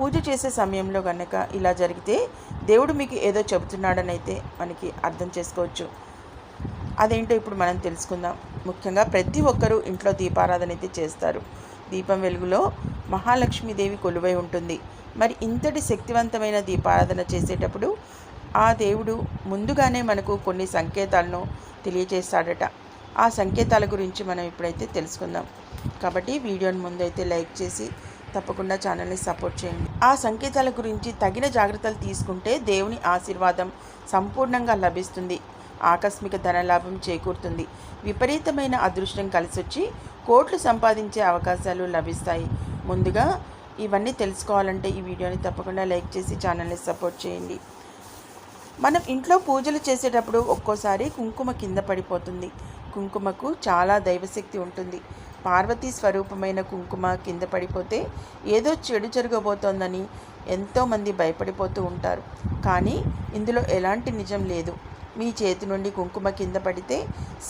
పూజ చేసే సమయంలో కనుక ఇలా జరిగితే దేవుడు మీకు ఏదో చెబుతున్నాడని అయితే మనకి అర్థం చేసుకోవచ్చు. అదేంటో ఇప్పుడు మనం తెలుసుకుందాం. ముఖ్యంగా ప్రతి ఒక్కరూ ఇంట్లో దీపారాధన అయితే చేస్తారు. దీపం వెలుగులో మహాలక్ష్మీదేవి కొలువై ఉంటుంది. మరి ఇంతటి శక్తివంతమైన దీపారాధన చేసేటప్పుడు ఆ దేవుడు ముందుగానే మనకు కొన్ని సంకేతాలను తెలియజేస్తాడట ఆ సంకేతాల గురించి మనం ఇప్పుడైతే తెలుసుకుందాం. కాబట్టి వీడియోని ముందైతే లైక్ చేసి తప్పకుండా ఛానల్ని సపోర్ట్ చేయండి. ఆ సంకేతాల గురించి తగిన జాగ్రత్తలు తీసుకుంటే దేవుని ఆశీర్వాదం సంపూర్ణంగా లభిస్తుంది. ఆకస్మిక ధనలాభం చేకూరుతుంది. విపరీతమైన అదృష్టం కలిసొచ్చి కోట్లు సంపాదించే అవకాశాలు లభిస్తాయి. ముందుగా ఇవన్నీ తెలుసుకోవాలంటే ఈ వీడియోని తప్పకుండా లైక్ చేసి ఛానల్ని సపోర్ట్ చేయండి. మనం ఇంట్లో పూజలు చేసేటప్పుడు ఒక్కోసారి కుంకుమ కింద పడిపోతుంది. కుంకుమకు చాలా దైవశక్తి ఉంటుంది. పార్వతీ స్వరూపమైన కుంకుమ కింద పడిపోతే ఏదో చెడు జరగబోతోందని ఎంతోమంది భయపడిపోతూ ఉంటారు. కానీ ఇందులో ఎలాంటి నిజం లేదు. మీ చేతి నుండి కుంకుమ కింద పడితే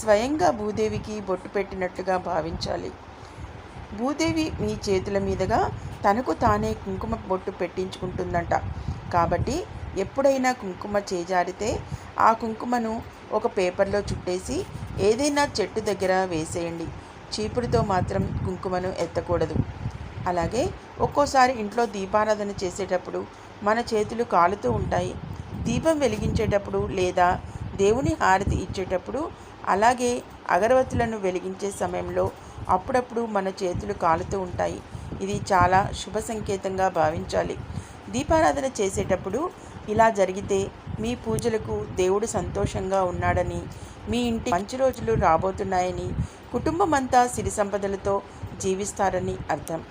స్వయంగా భూదేవికి బొట్టు పెట్టినట్లుగా భావించాలి. భూదేవి మీ చేతుల మీదుగా తనకు తానే కుంకుమ బొట్టు పెట్టించుకుంటుందంట. కాబట్టి ఎప్పుడైనా కుంకుమ చేజారితే ఆ కుంకుమను ఒక పేపర్లో చుట్టేసి ఏదైనా చెట్టు దగ్గర వేసేయండి. చీపురుతో మాత్రం కుంకుమను ఎత్తకూడదు. అలాగే ఒక్కోసారి ఇంట్లో దీపారాధన చేసేటప్పుడు మన చేతులు కాలుతూ ఉంటాయి. దీపం వెలిగించేటప్పుడు లేదా దేవుని హారతి ఇచ్చేటప్పుడు అలాగే అగరవత్తులను వెలిగించే సమయంలో అప్పుడప్పుడు మన చేతులు కాలుతూ ఉంటాయి. ఇది చాలా శుభ సంకేతంగా భావించాలి. దీపారాధన చేసేటప్పుడు ఇలా జరిగితే మీ పూజలకు దేవుడు సంతోషంగా ఉన్నాడని మీ ఇంటి మంచి రోజులు రాబోతున్నాయని కుటుంబం అంతా సిరి సంపదలతో జీవిస్తారని అర్థం.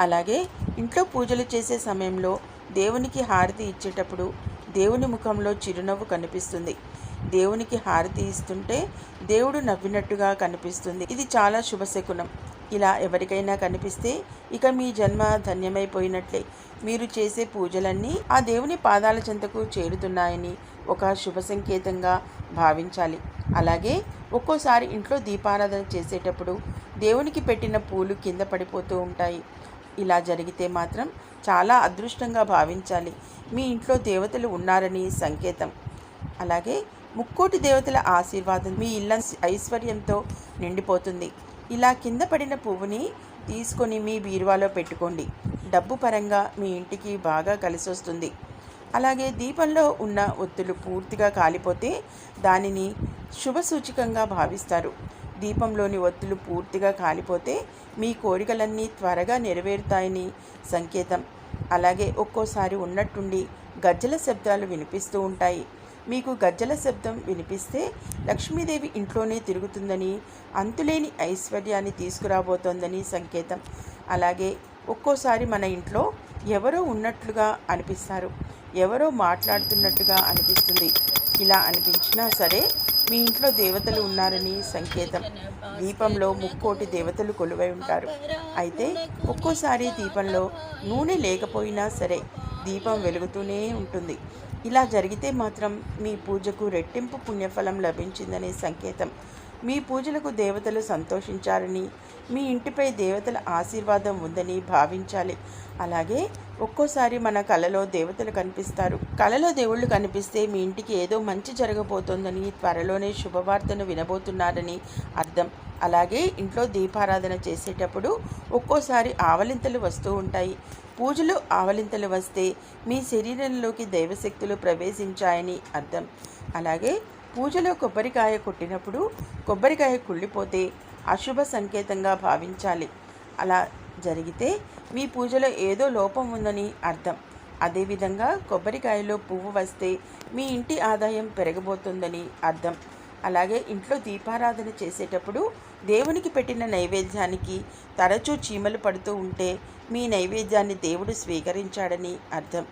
అలాగే ఇంట్లో పూజలు చేసే సమయంలో దేవునికి హారతి ఇచ్చేటప్పుడు దేవుని ముఖంలో చిరునవ్వు కనిపిస్తుంది. దేవునికి హారతి ఇస్తుంటే దేవుడు నవ్వినట్టుగా కనిపిస్తుంది. ఇది చాలా శుభశకునం. ఇలా ఎవరికైనా కనిపిస్తే ఇక మీ జన్మ ధన్యమైపోయినట్లే. మీరు చేసే పూజలన్నీ ఆ దేవుని పాదాల చెంతకు చేరుతున్నాయని ఒక శుభ సంకేతంగా భావించాలి. అలాగే ఒక్కోసారి ఇంట్లో దీపారాధన చేసేటప్పుడు దేవునికి పెట్టిన పూలు కింద పడిపోతూ ఉంటాయి. ఇలా జరిగితే మాత్రం చాలా అదృష్టంగా భావించాలి. మీ ఇంట్లో దేవతలు ఉన్నారని సంకేతం. అలాగే ముక్కోటి దేవతల ఆశీర్వాదం మీ ఇళ్ళ ఐశ్వర్యంతో నిండిపోతుంది. ఇలా కింద పడిన పువ్వుని తీసుకొని మీ బీరువాలో పెట్టుకోండి. డబ్బు పరంగా మీ ఇంటికి బాగా కలిసి వస్తుంది అలాగే దీపంలో ఉన్న ఒత్తులు పూర్తిగా కాలిపోతే దానిని శుభ సూచికంగా భావిస్తారు. దీపంలోని ఒత్తులు పూర్తిగా కాలిపోతే మీ కోరికలన్నీ త్వరగా నెరవేరుతాయని సంకేతం. అలాగే ఒక్కోసారి ఉన్నట్టుండి గజ్జల శబ్దాలు వినిపిస్తూ ఉంటాయి. మీకు గజ్జల శబ్దం వినిపిస్తే లక్ష్మీదేవి ఇంట్లోనే తిరుగుతుందని అంతులేని ఐశ్వర్యాన్ని తీసుకురాబోతోందని సంకేతం. అలాగే ఒక్కోసారి మన ఇంట్లో ఎవరో ఉన్నట్లుగా అనిపిస్తారు. ఎవరో మాట్లాడుతున్నట్టుగా అనిపిస్తుంది. ఇలా అనిపించినా సరే మీ ఇంట్లో దేవతలు ఉన్నారని సంకేతం. దీపంలో ముక్కోటి దేవతలు కొలువై ఉంటారు. అయితే ఒక్కోసారి దీపంలో నూనె లేకపోయినా సరే దీపం వెలుగుతూనే ఉంటుంది. ఇలా జరిగితే మాత్రం మీ పూజకు రెట్టింపు పుణ్యఫలం లభించిందనే సంకేతం. మీ పూజలకు దేవతలు సంతోషించారని మీ ఇంటిపై దేవతల ఆశీర్వాదం ఉందని భావించాలి. అలాగే ఒక్కోసారి మన కలలో దేవతలు కనిపిస్తారు. కలలో దేవుళ్ళు కనిపిస్తే మీ ఇంటికి ఏదో మంచి జరగబోతోందని త్వరలోనే శుభవార్తను వినబోతున్నారని అర్థం. అలాగే ఇంట్లో దీపారాధన చేసేటప్పుడు ఒక్కోసారి ఆవలింతలు వస్తూ ఉంటాయి. పూజలు ఆవలింతలు వస్తే మీ శరీరంలోకి దైవశక్తులు ప్రవేశించాయని అర్థం. అలాగే పూజలో కొబ్బరికాయ కొట్టినప్పుడు కొబ్బరికాయ కుళ్ళిపోతే అశుభ సంకేతంగా భావించాలి. అలా జరిగితే మీ పూజలో ఏదో లోపం ఉందని అర్థం. అదేవిధంగా కొబ్బరికాయలో పువ్వు వస్తే మీ ఇంటి ఆదాయం పెరగబోతుందని అర్థం. అలాగే ఇంట్లో దీపారాధన చేసేటప్పుడు దేవునికి పెట్టిన నైవేద్యానికి తరచూ చీమలు పడుతూ ఉంటే మీ నైవేద్యాన్ని దేవుడు స్వీకరించాడని అర్థం.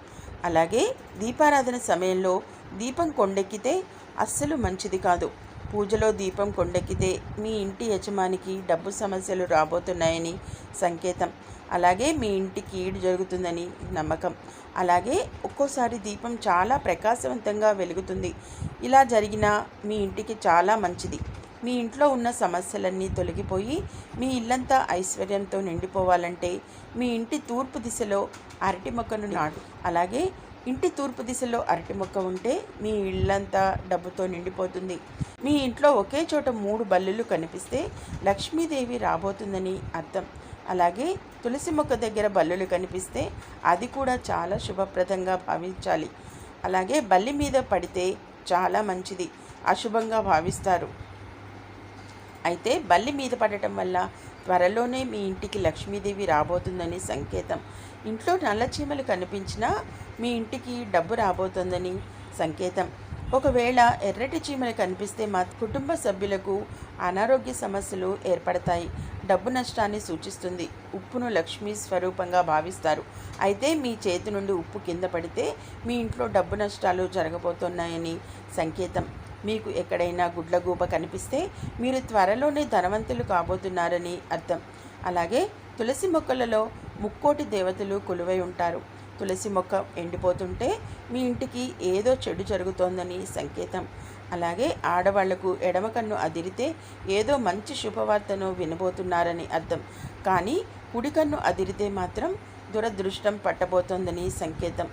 అలాగే దీపారాధన సమయంలో దీపం కొండెక్కితే అస్సలు మంచిది కాదు. పూజలో దీపం కొండెక్కితే మీ ఇంటి యజమానికి డబ్బు సమస్యలు రాబోతున్నాయని సంకేతం. అలాగే మీ ఇంటికి ఈడు జరుగుతుందని నమ్మకం. అలాగే ఒక్కోసారి దీపం చాలా ప్రకాశవంతంగా వెలుగుతుంది. ఇలా జరిగినా మీ ఇంటికి చాలా మంచిది. మీ ఇంట్లో ఉన్న సమస్యలన్నీ తొలగిపోయి మీ ఇల్లంతా ఐశ్వర్యంతో నిండిపోవాలంటే మీ ఇంటి తూర్పు దిశలో అరటి మొక్కను నాటు. అలాగే ఇంటి తూర్పు దిశలో అరటి మొక్క ఉంటే మీ ఇళ్ళంతా డబ్బుతో నిండిపోతుంది. మీ ఇంట్లో ఒకే చోట మూడు బల్లులు కనిపిస్తే లక్ష్మీదేవి రాబోతుందని అర్థం. అలాగే తులసి మొక్క దగ్గర బల్లులు కనిపిస్తే అది కూడా చాలా శుభప్రదంగా భావించాలి. అలాగే బల్లి మీద పడితే చాలా మంచిది అశుభంగా భావిస్తారు. అయితే బల్లి మీద పడటం వల్ల త్వరలోనే మీ ఇంటికి లక్ష్మీదేవి రాబోతుందని సంకేతం. ఇంట్లో నల్ల చీమలు కనిపించినా మీ ఇంటికి డబ్బు రాబోతుందని సంకేతం. ఒకవేళ ఎర్రటి చీమలు కనిపిస్తే మా కుటుంబ సభ్యులకు అనారోగ్య సమస్యలు ఏర్పడతాయి. డబ్బు నష్టాన్ని సూచిస్తుంది. ఉప్పును లక్ష్మీ స్వరూపంగా భావిస్తారు. అయితే మీ చేతి నుండి ఉప్పు కింద పడితే మీ ఇంట్లో డబ్బు నష్టాలు జరగబోతున్నాయని సంకేతం. మీకు ఎక్కడైనా గుడ్లగూబ కనిపిస్తే మీరు త్వరలోనే ధనవంతులు కాబోతున్నారని అర్థం. అలాగే తులసి మొక్కలలో ముక్కోటి దేవతలు కొలువై ఉంటారు. తులసి మొక్క ఎండిపోతుంటే మీ ఇంటికి ఏదో చెడు జరుగుతోందని సంకేతం. అలాగే ఆడవాళ్ళకు ఎడమ కన్ను అదిరితే ఏదో మంచి శుభవార్తను వినబోతున్నారని అర్థం. కానీ కుడి కన్ను అదిరితే మాత్రం దురదృష్టం పట్టబోతోందని సంకేతం.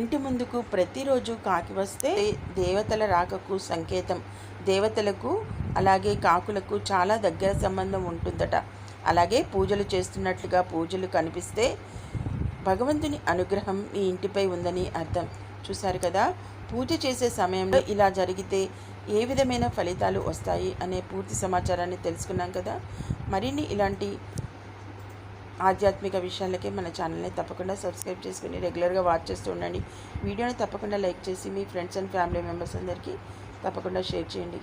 ఇంటి ముందుకు ప్రతిరోజు కాకి వస్తే దేవతల రాకకు సంకేతం. దేవతలకు అలాగే కాకులకు చాలా దగ్గర సంబంధం ఉంటుందట. అలాగే పూజలు చేస్తున్నట్లుగా పూజలు కనిపిస్తే భగవంతుని అనుగ్రహం మీ ఇంటిపై ఉందని అర్థం. చూశారు కదా? పూజ చేసే సమయంలో ఇలా జరిగితే ఏ విధమైన ఫలితాలు వస్తాయి అనే పూర్తి సమాచారాన్ని తెలుసుకున్నాం కదా? మరిన్ని ఇలాంటి ఆధ్యాత్మిక విషయాలకి మన ఛానల్ని తప్పకుండా సబ్స్క్రైబ్ చేసుకుని రెగ్యులర్గా వాచ్ చేస్తూ ఉండండి. వీడియోని తప్పకుండా లైక్ చేసి మీ ఫ్రెండ్స్ అండ్ ఫ్యామిలీ మెంబర్స్ అందరికీ తప్పకుండా షేర్ చేయండి.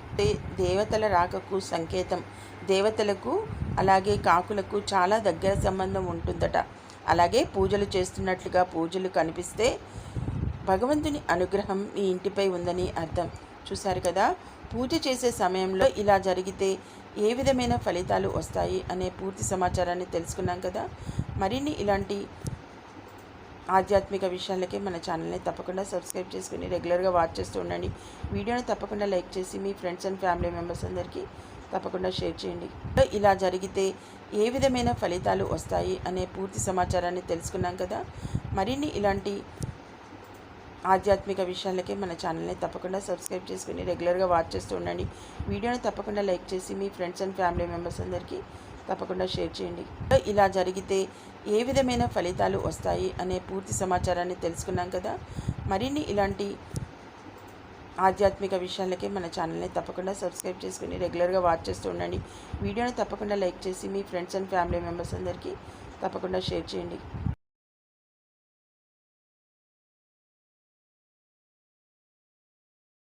దేవతల రాకకు సంకేతం. దేవతలకు అలాగే కాకులకు చాలా దగ్గర సంబంధం ఉంటుందట. అలాగే పూజలు చేస్తున్నట్లుగా పూజలు కనిపిస్తే భగవంతుని అనుగ్రహం మీ ఇంటిపై ఉందని అర్థం. చూశారు కదా? పూజ చేసే సమయంలో ఇలా జరిగితే ఏ విధమైన ఫలితాలు వస్తాయి అనే పూర్తి సమాచారాన్ని తెలుసుకున్నాం కదా? మరిన్ని ఇలాంటి ఆధ్యాత్మిక విషయాలకి మన ఛానల్ని తప్పకుండా సబ్స్క్రైబ్ చేసుకుని రెగ్యులర్గా వాచ్ చేస్తూ ఉండండి. వీడియోని తప్పకుండా లైక్ చేసి మీ ఫ్రెండ్స్ అండ్ ఫ్యామిలీ మెంబర్స్ అందరికీ తప్పకుండా షేర్ చేయండి. ఇలా జరిగితే ఏ విధమైన ఫలితాలు వస్తాయి అనే పూర్తి సమాచారాన్ని తెలుసుకున్నాం కదా. మరిన్ని ఇలాంటి ఆధ్యాత్మిక విషయాలకే మన ఛానల్ని తప్పకుండా సబ్స్క్రైబ్ చేసుకుని రెగ్యులర్గా వాచ్ చేస్తూ ఉండండి. వీడియోని తప్పకుండా లైక్ చేసి మీ ఫ్రెండ్స్ అండ్ ఫ్యామిలీ మెంబర్స్ అందరికీ తప్పకుండా షేర్ చేయండి. ఇలా జరిగితే ఏ విధమైన ఫలితాలు వస్తాయి అనే పూర్తి సమాచారాన్ని తెలుసుకున్నాం కదా. మరిన్ని ఇలాంటి ఆధ్యాత్మిక విషయాలకి మన ఛానల్ని తప్పకుండా సబ్స్క్రైబ్ చేసుకుని రెగ్యులర్గా వాచ్ చేస్తూ ఉండండి. వీడియోని తప్పకుండా లైక్ చేసి మీ ఫ్రెండ్స్ అండ్ ఫ్యామిలీ మెంబర్స్ అందరికీ తప్పకుండా షేర్ చేయండి.